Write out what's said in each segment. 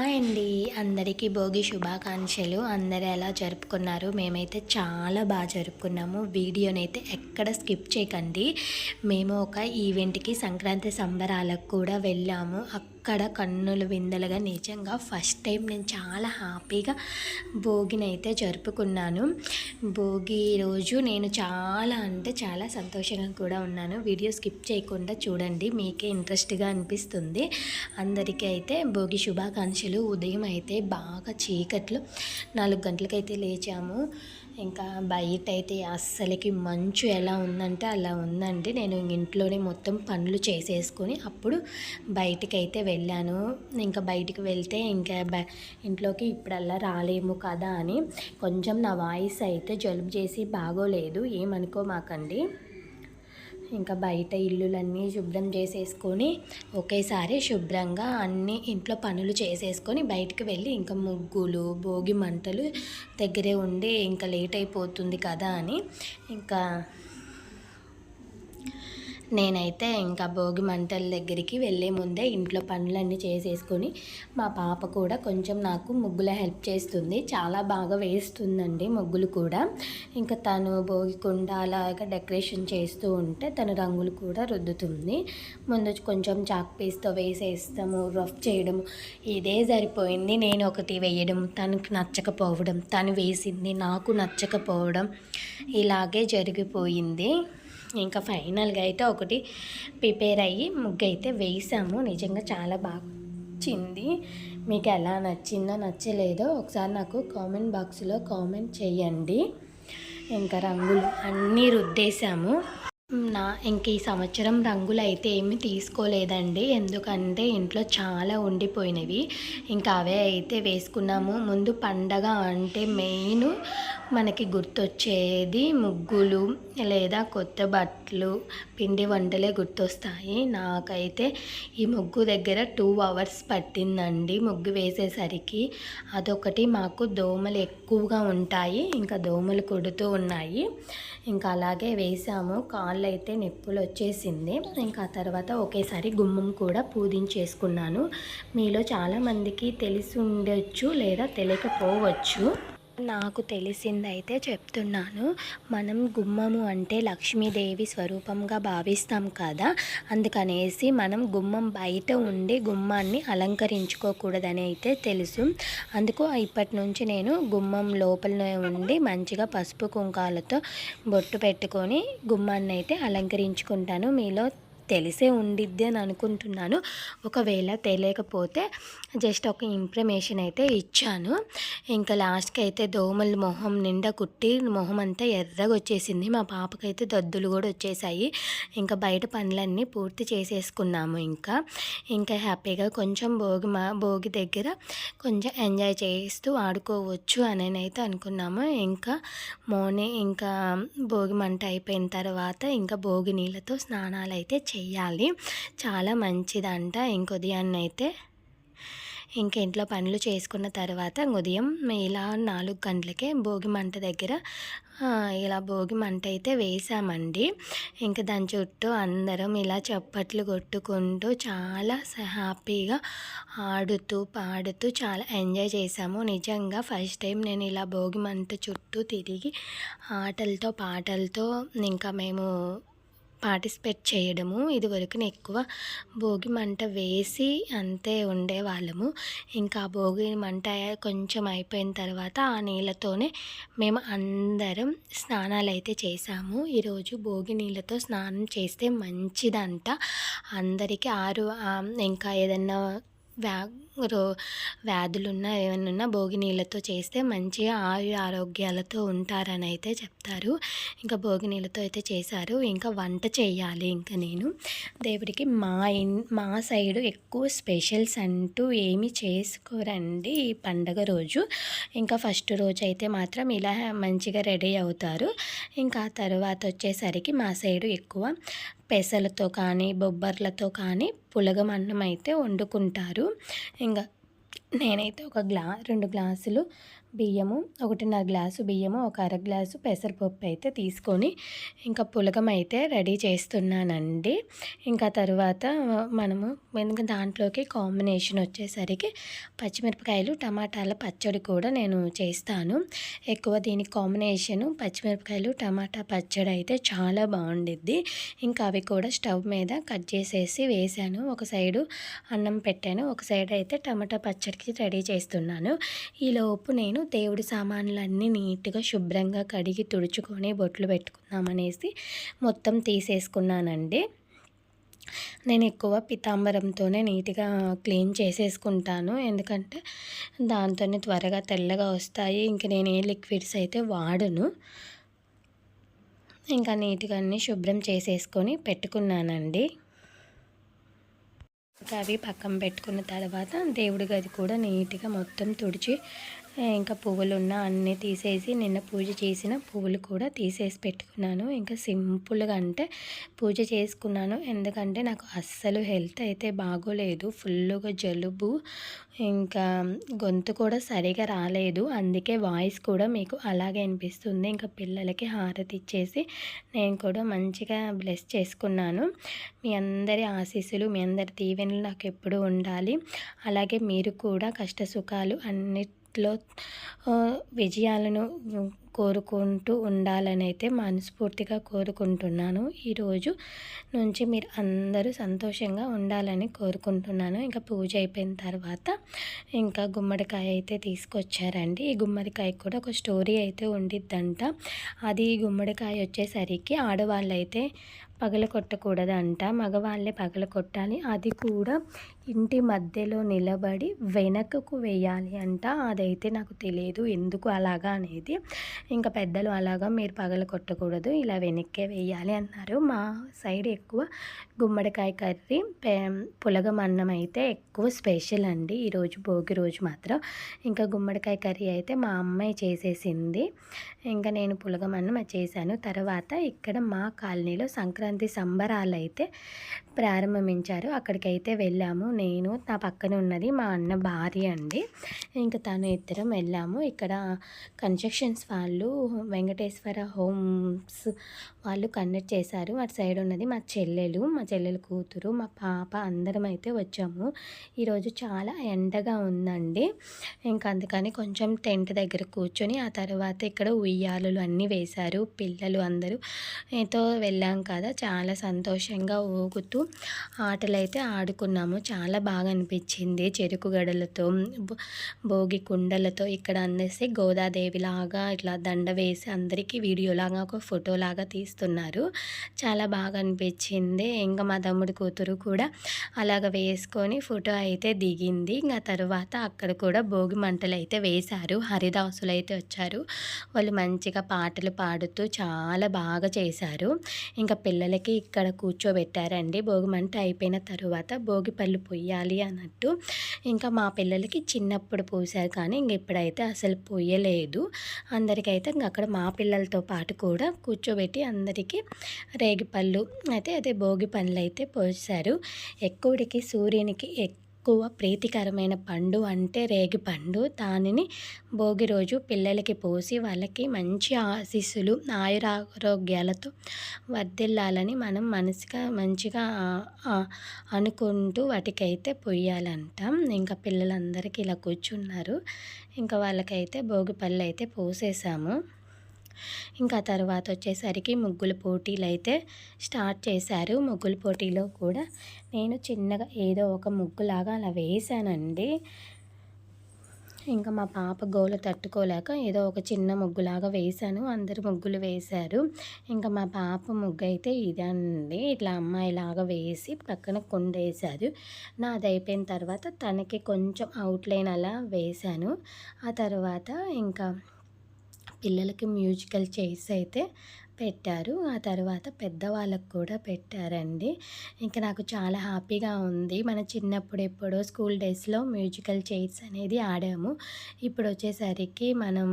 Hi అండి. అందరికీ భోగి శుభాకాంక్షలు. అందరు ఎలా జరుపుకున్నారు మేమైతే చాలా బాగా జరుపుకున్నాము. వీడియోనైతే ఎక్కడ స్కిప్ చేయకండి. మేము ఒక ఈవెంట్కి సంక్రాంతి సంబరాలకు కూడా వెళ్ళాము. అక్కడ అక్కడ కన్నులు విందలుగా నిజంగా ఫస్ట్ టైం నేను చాలా హ్యాపీగా భోగిని అయితే జరుపుకున్నాను. భోగి రోజు నేను చాలా అంటే చాలా సంతోషంగా కూడా ఉన్నాను. వీడియో స్కిప్ చేయకుండా చూడండి మీకే ఇంట్రెస్ట్గా అనిపిస్తుంది. అందరికీ అయితే భోగి శుభాకాంక్షలు. ఉదయం అయితే బాగా చీకట్లు నాలుగు గంటలకైతే లేచాము. ఇంకా బయట అయితే అస్సలకి మంచు ఎలా ఉందంటే అలా ఉందండి. నేను ఇంట్లోనే మొత్తం పనులు చేసేసుకొని అప్పుడు బయటికి అయితే వెళ్ళాను. ఇంకా బయటికి వెళ్తే ఇంకా బ ఇంట్లోకి ఇప్పుడల్లా రాలేము కదా అని కొంచెం నా వాయిస్ అయితే జలుబు చేసి బాగోలేదు. ఏమనుకోమాకండి? ఇంకా బయట ఇల్లులన్నీ శుభ్రం చేసేసుకొని ఒకేసారి శుభ్రంగా అన్ని ఇంట్లో పనులు చేసేసుకొని బయటకు వెళ్ళి ఇంకా ముగ్గులు భోగి మంటలు దగ్గరే ఉండి ఇంకా లేట్ అయిపోతుంది కదా అని ఇంకా నేనైతే ఇంకా భోగి మంటల దగ్గరికి వెళ్ళే ముందే ఇంట్లో పనులన్నీ చేసేసుకొని మా పాప కూడా కొంచెం నాకు ముగ్గుల హెల్ప్ చేస్తుంది. చాలా బాగా వేస్తుందండి ముగ్గులు కూడా. ఇంకా తను భోగి కుండ అలాగా డెకరేషన్ చేస్తూ ఉంటే తను రంగులు కూడా రుద్దుతుంది. ముందు కొంచెం చాక్ పీస్తో వేసేస్తాము రఫ్ చేయడం ఇదే సరిపోయింది నేను ఒకటి వేయడం తనకు నచ్చకపోవడం తను వేసింది నాకు నచ్చకపోవడం ఇలాగే జరిగిపోయింది. ఇంకా ఫైనల్గా అయితే ఒకటి ప్రిపేర్ అయ్యి ముగ్గు అయితే వేసాము. నిజంగా చాలా బాగా వచ్చింది. మీకు ఎలా నచ్చిందో నచ్చలేదో ఒకసారి నాకు కామెంట్ బాక్స్లో కామెంట్ చేయండి. ఇంకా రంగులు అన్నీ రుద్దేశాము. నా ఇంక ఈ సంవత్సరం రంగులు అయితే ఏమి తీసుకోలేదండి. ఎందుకంటే ఇంట్లో చాలా ఉండిపోయినవి. ఇంకా అవే అయితే వేసుకున్నాము. ముందు పండగ అంటే మెయిన్ మనకి గుర్తొచ్చేది ముగ్గులు లేదా కొత్త బట్టలు పిండి వంటలే గుర్తొస్తాయి. నాకైతే ఈ ముగ్గు దగ్గర టూ అవర్స్ పట్టిందండి ముగ్గు వేసేసరికి. అదొకటి మాకు దోమలు ఎక్కువగా ఉంటాయి ఇంకా దోమలు కొడుతూ ఉన్నాయి. ఇంకా అలాగే వేసాము కాళ్ళు అయితే నొప్పులు వచ్చేసింది ఇంకా తర్వాత ఒకేసారి గుమ్మం కూడా పూజించేసుకున్నాను. మీలో చాలామందికి తెలిసి ఉండొచ్చు లేదా తెలియకపోవచ్చు. నాకు తెలిసిందైతే చెప్తున్నాను. మనం గుమ్మము అంటే లక్ష్మీదేవి స్వరూపంగా భావిస్తాం కదా. అందుకనేసి మనం గుమ్మం బయట ఉండి గుమ్మాన్ని అలంకరించుకోకూడదని అయితే తెలుసు. అందుకు ఇప్పటి నుంచి నేను గుమ్మం లోపలనే ఉండి మంచిగా పసుపు కుంకాలతో బొట్టు పెట్టుకొని గుమ్మాన్ని అయితే అలంకరించుకుంటాను. మీలో తెలిసే ఉండిద్ది అని అనుకుంటున్నాను. ఒకవేళ తెలియకపోతే జస్ట్ ఒక ఇన్ఫర్మేషన్ అయితే ఇచ్చాను. ఇంకా లాస్ట్కి అయితే దోమలు మొహం నిండా కుట్టి మొహం అంతా ఎర్రగా వచ్చేసింది. మా పాపకైతే దద్దులు కూడా వచ్చేసాయి. ఇంకా బయట పనులన్నీ పూర్తి చేసేసుకున్నాము ఇంకా. ఇంకా హ్యాపీగా కొంచెం భోగి మా భోగి దగ్గర కొంచెం ఎంజాయ్ చేస్తూ ఆడుకోవచ్చు అని అయితే అనుకున్నాము. ఇంకా మార్నింగ్ ఇంకా భోగి మంట అయిపోయిన తర్వాత ఇంకా భోగి నీళ్ళతో స్నానాలు అయితే చే చేయాలి చాలా మంచిదంట. ఇంకొదయాన్ని అయితే ఇంక ఇంట్లో పనులు చేసుకున్న తర్వాత ఉదయం ఇలా నాలుగు గంటలకే భోగి మంట దగ్గర ఇలా భోగి మంట అయితే వేసామండి. ఇంకా దాని చుట్టూ అందరం ఇలా చప్పట్లు కొట్టుకుంటూ చాలా హ్యాపీగా ఆడుతూ పాడుతూ చాలా ఎంజాయ్ చేసాము. నిజంగా ఫస్ట్ టైం నేను ఇలా భోగి మంట చుట్టూ తిరిగి ఆటలతో పాటలతో ఇంకా మేము పార్టిసిపేట్ చేయడము. ఇదివరకు ఎక్కువ భోగి మంట వేసి అంతే ఉండేవాళ్ళము. ఇంకా భోగి మంట కొంచెం అయిపోయిన తర్వాత ఆ నీళ్ళతోనే మేము అందరం స్నానాలు అయితే చేసాము. ఈరోజు భోగి నీళ్ళతో స్నానం చేస్తే మంచిదంట. అందరికీ ఆరు ఇంకా ఏదన్నా వ్యా రో వ్యాధులున్నా ఏమైనా ఉన్నా భోగి నీళ్ళతో చేస్తే మంచిగా ఆయు ఆరోగ్యాలతో ఉంటారని అయితే చెప్తారు. ఇంకా భోగి నీళ్ళతో అయితే చేశారు. ఇంకా వంట చేయాలి ఇంకా నేను. దేవుడికి మా ఇన్ మా సైడు ఎక్కువ స్పెషల్స్ అంటూ ఏమి చేసుకోరండి ఈ పండగ రోజు. ఇంకా ఫస్ట్ రోజు అయితే మాత్రం ఇలా మంచిగా రెడీ అవుతారు. ఇంకా తర్వాత వచ్చేసరికి మా సైడు ఎక్కువ పెసలతో కానీ బొబ్బర్లతో కానీ పులగం అన్నం అయితే వండుకుంటారు. ఇంకా నేనైతే ఒక గ్లా రెండు గ్లాసులు బియ్యము ఒకటిన్నర గ్లాసు బియ్యము ఒక అర గ్లాసు పెసరపప్పు అయితే తీసుకొని ఇంకా పులగం అయితే రెడీ చేస్తున్నానండి. ఇంకా తర్వాత మనము ఎందుకంటే దాంట్లోకి కాంబినేషన్ వచ్చేసరికి పచ్చిమిరపకాయలు టమాటాల పచ్చడి కూడా నేను చేస్తాను. ఎక్కువ దీనికి కాంబినేషను పచ్చిమిరపకాయలు టమాటా పచ్చడి అయితే చాలా బాగుండిద్ది. ఇంకా అవి కూడా స్టవ్ మీద కట్ చేసేసి వేసాను ఒక సైడు అన్నం పెట్టాను ఒక సైడ్ అయితే టమాటా పచ్చడికి రెడీ చేస్తున్నాను. ఈలోపు నేను దేవుడి సామాన్లన్నీ నీట్గా శుభ్రంగా కడిగి తుడుచుకొని బొట్లు పెట్టుకుందామనేసి మొత్తం తీసేసుకున్నానండి. నేను ఎక్కువ పితాంబరంతోనే నీట్గా క్లీన్ చేసేసుకుంటాను. ఎందుకంటే దాంతోనే త్వరగా తెల్లగా వస్తాయి. ఇంక నేను ఏ లిక్విడ్స్ అయితే వాడను. ఇంకా నీట్గా అన్నీ శుభ్రం చేసేసుకొని పెట్టుకున్నానండి. ఇంకా అవి పక్కన పెట్టుకున్న తర్వాత దేవుడి గది కూడా నీట్గా మొత్తం తుడిచి ఇంకా పువ్వులు ఉన్న అన్నీ తీసేసి నిన్న పూజ చేసిన పువ్వులు కూడా తీసేసి పెట్టుకున్నాను. ఇంకా సింపుల్గా అంటే పూజ చేసుకున్నాను. ఎందుకంటే నాకు అస్సలు హెల్త్ అయితే బాగోలేదు. ఫుల్గా జలుబు ఇంకా గొంతు కూడా సరిగా రాలేదు. అందుకే వాయిస్ కూడా మీకు అలాగే అనిపిస్తుంది. ఇంకా పిల్లలకి హారతి ఇచ్చేసి నేను కూడా మంచిగా బ్లెస్ చేసుకున్నాను. మీ అందరి ఆశీస్సులు మీ అందరి దీవెనలు నాకు ఎప్పుడూ ఉండాలి. అలాగే మీరు కూడా కష్ట సుఖాలు అన్ని లో విజయాలను కోరుకుంటూ ఉండాలని అయితే మనస్ఫూర్తిగా కోరుకుంటున్నాను. ఈరోజు నుంచి మీరు అందరూ సంతోషంగా ఉండాలని కోరుకుంటున్నాను. ఇంకా పూజ అయిపోయిన తర్వాత ఇంకా గుమ్మడికాయ అయితే తీసుకొచ్చారండి. ఈ గుమ్మడికాయ కూడా ఒక స్టోరీ అయితే ఉండిద్దంట. అది గుమ్మడికాయ వచ్చేసరికి ఆడవాళ్ళు అయితే పగల కొట్టకూడదంట మగవాళ్ళే పగల కొట్టాలి అది కూడా ఇంటి మధ్యలో నిలబడి వెనకకు వేయాలి అంట. అదైతే నాకు తెలియదు. ఎందుకు అలాగా అనేది ఇంకా పెద్దలు అలాగా మీరు పగల కొట్టకూడదు ఇలా వెనక్కే వేయాలి అన్నారు. మా సైడ్ ఎక్కువ గుమ్మడికాయ కర్రీ పులగం అన్నం అయితే ఎక్కువ స్పెషల్ అండి. ఈరోజు భోగి రోజు మాత్రం. ఇంకా గుమ్మడికాయ కర్రీ అయితే మా అమ్మాయి చేసేసింది. ఇంకా నేను పులగం అన్నం చేశాను. తర్వాత ఇక్కడ మా కాలనీలో సంక్రాంతి సంబరాలు అయితే ప్రారంభించారు. అక్కడికైతే వెళ్ళాము. నేను నా పక్కన ఉన్నది మా అన్న భార్య అండి. ఇంకా తను ఇద్దరం వెళ్ళాము. ఇక్కడ కన్స్ట్రక్షన్స్ వాళ్ళు వెంకటేశ్వర హోమ్స్ వాళ్ళు కండక్ట్ చేశారు. అటు సైడ్ ఉన్నది మా చెల్లెలు మా చెల్లెలు కూతురు మా పాప అందరం అయితే వచ్చాము. ఈరోజు చాలా ఎండగా ఉందండి. ఇంకా అందుకని కొంచెం టెంట్ దగ్గర కూర్చొని ఆ తర్వాత ఇక్కడ ఉయ్యాలలు అన్నీ వేశారు. పిల్లలు అందరూ ఏతో వెళ్ళాం కదా చాలా సంతోషంగా ఊగుతూ ఆటలు అయితే ఆడుకున్నాము. చాలా బాగా అనిపించింది చెరుకు గడలతో భోగి కుండలతో ఇక్కడ అనేసి గోదాదేవిలాగా ఇట్లా దండ వేసి అందరికీ వీడియోలాగా ఒక ఫోటోలాగా తీస్తున్నారు. చాలా బాగా అనిపించింది ఇంకా మా తమ్ముడి కూతురు కూడా అలాగ వేసుకొని ఫోటో అయితే దిగింది. ఇంకా తర్వాత అక్కడ కూడా భోగి మంటలు అయితే వేశారు. హరిదాసులు అయితే వచ్చారు. వాళ్ళు మంచిగా పాటలు పాడుతూ చాలా బాగా చేశారు. ఇంకా పిల్లలు పిల్లలకి ఇక్కడ కూర్చోబెట్టారండి. భోగిమంట అయిపోయిన తర్వాత భోగి పళ్ళు పొయ్యాలి అన్నట్టు. ఇంకా మా పిల్లలకి చిన్నప్పుడు పోసారు కానీ ఇంక ఇప్పుడైతే అసలు పొయ్యలేదు. అందరికైతే ఇంక అక్కడ మా పిల్లలతో పాటు కూడా కూర్చోబెట్టి అందరికీ రేగిపళ్ళు అయితే అదే భోగి పనులు అయితే పోసారు ఎక్కువడికి సూర్యునికి ఎక్కువ ఎక్కువ ప్రీతికరమైన పండు అంటే రేగి పండు. దానిని భోగి రోజు పిల్లలకి పోసి వాళ్ళకి మంచి ఆశీస్సులు ఆయురారోగ్యాలతో వర్ధిల్లాలని మనం మనసుగా మంచిగా అనుకుంటూ వాటికైతే పొయ్యాలంట. ఇంకా పిల్లలందరికీ ఇలా కూర్చున్నారు. ఇంకా వాళ్ళకైతే భోగి పళ్ళు అయితే పోసేసాము. ఇంకా తర్వాత వచ్చేసరికి ముగ్గుల పోటీలు అయితే స్టార్ట్ చేశారు. ముగ్గుల పోటీలో కూడా నేను చిన్నగా ఏదో ఒక ముగ్గులాగా అలా వేసానండి ఇంకా మా పాప గోల తట్టుకోలేక ఏదో ఒక చిన్న ముగ్గులాగా వేశాను. అందరు ముగ్గులు వేశారు. ఇంకా మా పాప ముగ్గు అయితే ఇదండి. ఇట్లా అమ్మాయిలాగా వేసి పక్కన కొండేశారు. నాది అయిపోయిన తర్వాత తనకి కొంచెం అవుట్లైన్ అలా వేశాను. ఆ తర్వాత ఇంకా పిల్లలకి మ్యూజికల్ చైర్స్ అయితే పెట్టారు. ఆ తర్వాత పెద్దవాళ్ళకు కూడా పెట్టారండి. ఇంకా నాకు చాలా హ్యాపీగా ఉంది. మన చిన్నప్పుడు ఎప్పుడో స్కూల్ డేస్లో మ్యూజికల్ చైర్స్ అనేది ఆడాము. ఇప్పుడు వచ్చేసరికి మనం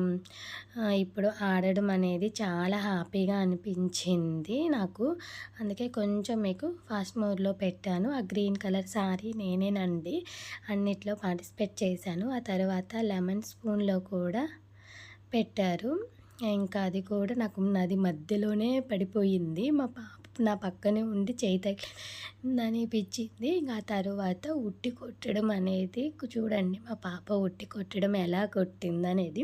ఇప్పుడు ఆడడం అనేది చాలా హ్యాపీగా అనిపించింది నాకు. అందుకే కొంచెం మీకు ఫాస్ట్ మోడ్లో పెట్టాను. ఆ గ్రీన్ కలర్ సారీ నేనేనండి. అన్నిట్లో పార్టిసిపేట్ చేశాను. ఆ తర్వాత లెమన్ స్పూన్లో కూడా పెట్టారు. ఇంకా అది కూడా నాకు నది మధ్యలోనే పడిపోయింది. మా పాప నా పక్కనే ఉండి చేయి తగిలిందని అనిపించింది ఇంకా ఆ తర్వాత ఉట్టి కొట్టడం అనేది చూడండి మా పాప ఉట్టి కొట్టడం ఎలా కొట్టింది అనేది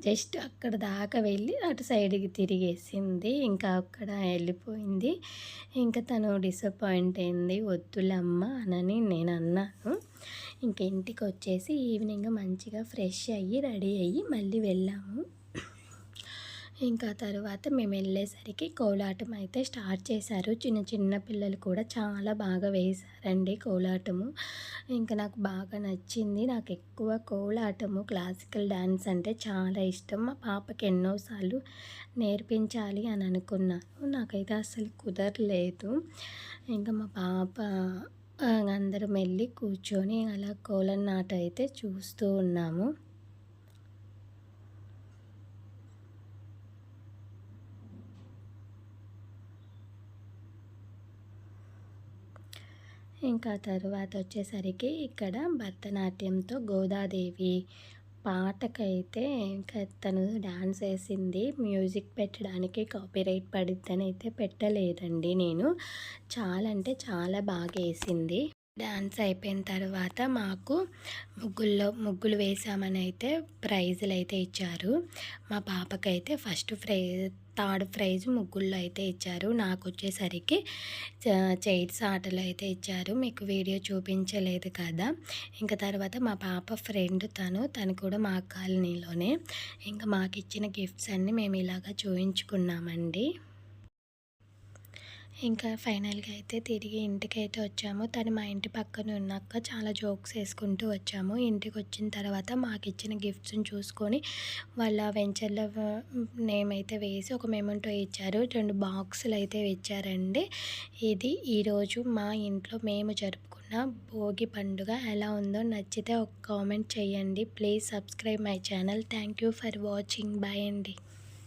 జస్ట్ అక్కడ దాకా వెళ్ళి అటు సైడ్కి తిరిగేసింది. ఇంకా అక్కడ వెళ్ళిపోయింది. ఇంకా తను డిసప్పాయింట్ అయింది. వద్దులమ్మ అనని నేను అన్నాను. ఇంక ఇంటికి వచ్చేసి ఈవినింగ్ మంచిగా ఫ్రెష్ అయ్యి రెడీ అయ్యి మళ్ళీ వెళ్ళాము. ఇంకా తర్వాత మేము వెళ్ళేసరికి కోలాటం అయితే స్టార్ట్ చేశారు. చిన్న చిన్న పిల్లలు కూడా చాలా బాగా వేశారండి కోలాటము. ఇంకా నాకు బాగా నచ్చింది. నాకు ఎక్కువ కోలాటము క్లాసికల్ డ్యాన్స్ అంటే చాలా ఇష్టం. మా పాపకి ఎన్నోసార్లు నేర్పించాలి అని అనుకున్నాను. నాకైతే అసలు కుదరలేదు. ఇంకా మా పాప అందరం వెళ్ళి కూర్చొని అలా కోలన్నాట అయితే చూస్తూ ఉన్నాము. ఇంకా తర్వాత వచ్చేసరికి ఇక్కడ భరతనాట్యంతో గోదాదేవి పాటకైతే ఇంకా తను డాన్స్ వేసింది. మ్యూజిక్ పెట్టడానికి కాపీరైట్ పడిద్దని అయితే పెట్టలేదండి నేను. చాలా అంటే చాలా బాగా వేసింది. డాన్స్ అయిపోయిన తర్వాత మాకు ముగ్గుల్లో ముగ్గులు వేసామని అయితే ప్రైజులు అయితే ఇచ్చారు. మా పాపకైతే ఫస్ట్ ప్రైజ్ థర్డ్ ప్రైజ్ ముగ్గుల్లో అయితే ఇచ్చారు. నాకు వచ్చేసరికి చైర్స్ ఆటలు అయితే ఇచ్చారు. మీకు వీడియో చూపించలేదు కదా. ఇంకా తర్వాత మా పాప ఫ్రెండ్ తను తను కూడా మా కాలనీలోనే. ఇంకా మాకు ఇచ్చిన గిఫ్ట్స్ అన్నీ మేము ఇలాగా చూపించుకున్నామండి ఇంకా ఫైనల్గా అయితే తిరిగి ఇంటికి అయితే వచ్చాము. తను మా ఇంటి పక్కన ఉన్నాక చాలా జోక్స్ వేసుకుంటూ వచ్చాము. ఇంటికి వచ్చిన తర్వాత మాకు ఇచ్చిన గిఫ్ట్స్ని చూసుకొని వాళ్ళ వెంచర్లో నేమ్ అయితే వేసి ఒక మెమెంటో ఇచ్చారు. రెండు బాక్సులు అయితే ఇచ్చారండి. ఇది ఈరోజు మా ఇంట్లో మేము జరుపుకున్న భోగి పండుగ. ఎలా ఉందో నచ్చితే ఒక కామెంట్ చేయండి. Please subscribe my channel. Thank you for watching. Bye అండి.